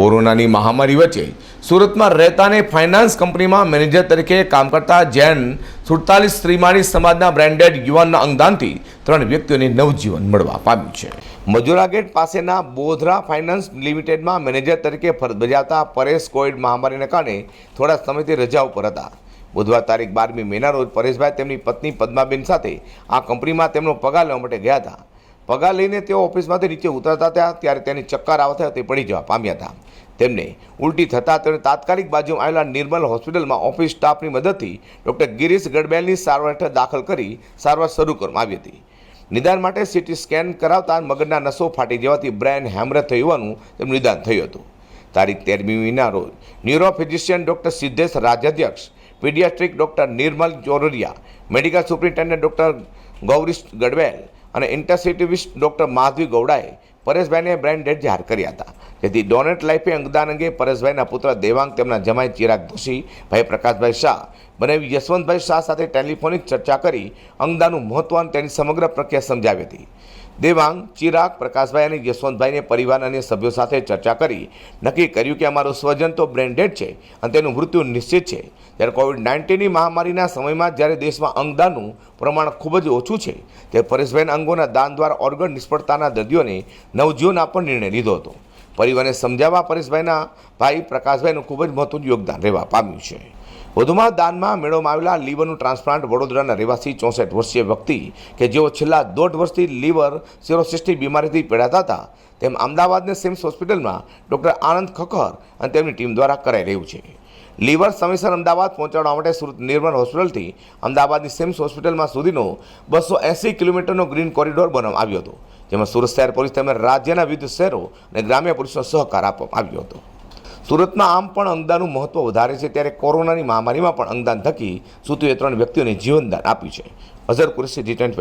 કોરોનાની મહામારી વચ્ચે સુરતમાં રહેતાને ફાઇનાન્સ કંપનીમાં મેનેજર તરીકે કામ કરતા જૈન સુડતાલીસ શ્રીમાળી સમાજના બ્રાન્ડેડ યુવાનના અંગદાનથી ત્રણ વ્યક્તિઓને નવજીવન મળવા પામ્યું છે. મજુરા ગેટ પાસેના બોધરા ફાઇનાન્સ લિમિટેડમાં મેનેજર તરીકે ફરજ બજાવતા પરેશ કોવિડ મહામારીને કારણે થોડા સમયથી રજા ઉપર હતા. બુધવાર તારીખ બારમી મેના રોજ પરેશભાઈ તેમની પત્ની પદ્માબેન સાથે આ કંપનીમાં તેમનો પગાર લેવા માટે ગયા હતા. પગાર લઈને તેઓ ઓફિસમાંથી નીચે ઉતરતા હતા, ત્યારે તેની ચક્કર આવતા તે પડી જવા પામ્યા હતા. તેમને ઉલટી થતાં તેણે તાત્કાલિક બાજુમાં આવેલા નિર્મલ હોસ્પિટલમાં ઓફિસ સ્ટાફની મદદથી ડૉક્ટર ગિરીશ ગડબેલની સારવાર હેઠળ દાખલ કરી સારવાર શરૂ કરવામાં આવી હતી. નિદાન માટે સીટી સ્કેન કરાવતા મગજના નસો ફાટી જવાથી બ્રેન હેમરેજ થયું હોવાનું તેમનું નિદાન થયું હતું. તારીખ તેરમી મીના રોજ neuro physician doctor Siddhesh Rajyadhyaksha, paediatric doctor Nirmal Choraria, medical superintendent doctor Gaurish Gadwel અને ઇન્ટરસિટિવિસ્ટ ડૉક્ટર માધવી ગૌડાએ પરેશભાઈને બ્રેન ડેડ જાહેર કર્યા હતા. જેથી ડોનેટ લાઈફે અંગદાન અંગે પરેશભાઈના પુત્ર દેવાંગ તેમના જમાઈ ચિરાગ દોશી ભાઈ પ્રકાશભાઈ શાહ બનાવી યશવંતભાઈ શાહ સાથે ટેલિફોનિક ચર્ચા કરી અંગદાનનું મહત્વ અને તેની સમગ્ર પ્રક્રિયા સમજાવી હતી. દેવાંગ, ચિરાગ, પ્રકાશભાઈ અને યશવંતભાઈને પરિવાર અને સભ્યો સાથે ચર્ચા કરી નક્કી કર્યું કે અમારું સ્વજન તો બ્રેન્ડેડ છે અને તેનું મૃત્યુ નિશ્ચિત છે. ત્યારે કોવિડ નાઇન્ટીનની મહામારીના સમયમાં જ્યારે દેશમાં અંગદાનનું પ્રમાણ ખૂબ જ ઓછું છે, ત્યારે પરેશભાઈના અંગોના દાન દ્વારા ઓર્ગન નિષ્ફળતાના દર્દીઓને નવજીવન આપવાનો નિર્ણય લીધો હતો. પરિવારને સમજાવવા પરેશભાઈના ભાઈ પ્રકાશભાઈનું ખૂબ જ મહત્વનું યોગદાન રહેવા પામ્યું છે. વધુમાં દાનમાં મેળવવામાં આવેલા લીવરનું ટ્રાન્સપ્લાન્ટ વડોદરાના રહેવાસી ચોસઠ વર્ષીય વ્યક્તિ કે જેઓ છેલ્લા દોઢ વર્ષથી લીવર સિરોસિસ્ટની બીમારીથી પીડાતા હતા, તેમ અમદાવાદની સિમ્સ હોસ્પિટલમાં ડૉક્ટર આનંદ ખખર અને તેમની ટીમ દ્વારા કરાઈ રહ્યું છે. લીવર સમયસર અમદાવાદ પહોંચાડવા માટે સુરત નિર્મલ હોસ્પિટલથી અમદાવાદની સિમ્સ હોસ્પિટલમાં સુધીનો બસો એંસી કિલોમીટરનો ગ્રીન કોરિડોર બનાવવામાં આવ્યો હતો. જેમાં સુરત શહેર પોલીસ તેમજ રાજ્યના વિવિધ શહેરો અને ગ્રામ્ય પોલીસનો સહકાર આપવામાં આવ્યો હતો. સુરતમાં આમ પણ અંગદાનનું મહત્વ વધારે છે ત્યારે કોરોનાની મહામારીમાં પણ અંગદાન થકી સુતુએ ત્રણ વ્યક્તિઓને જીવનદાન આપ્યું છે. Azhar Qureshi, G twenty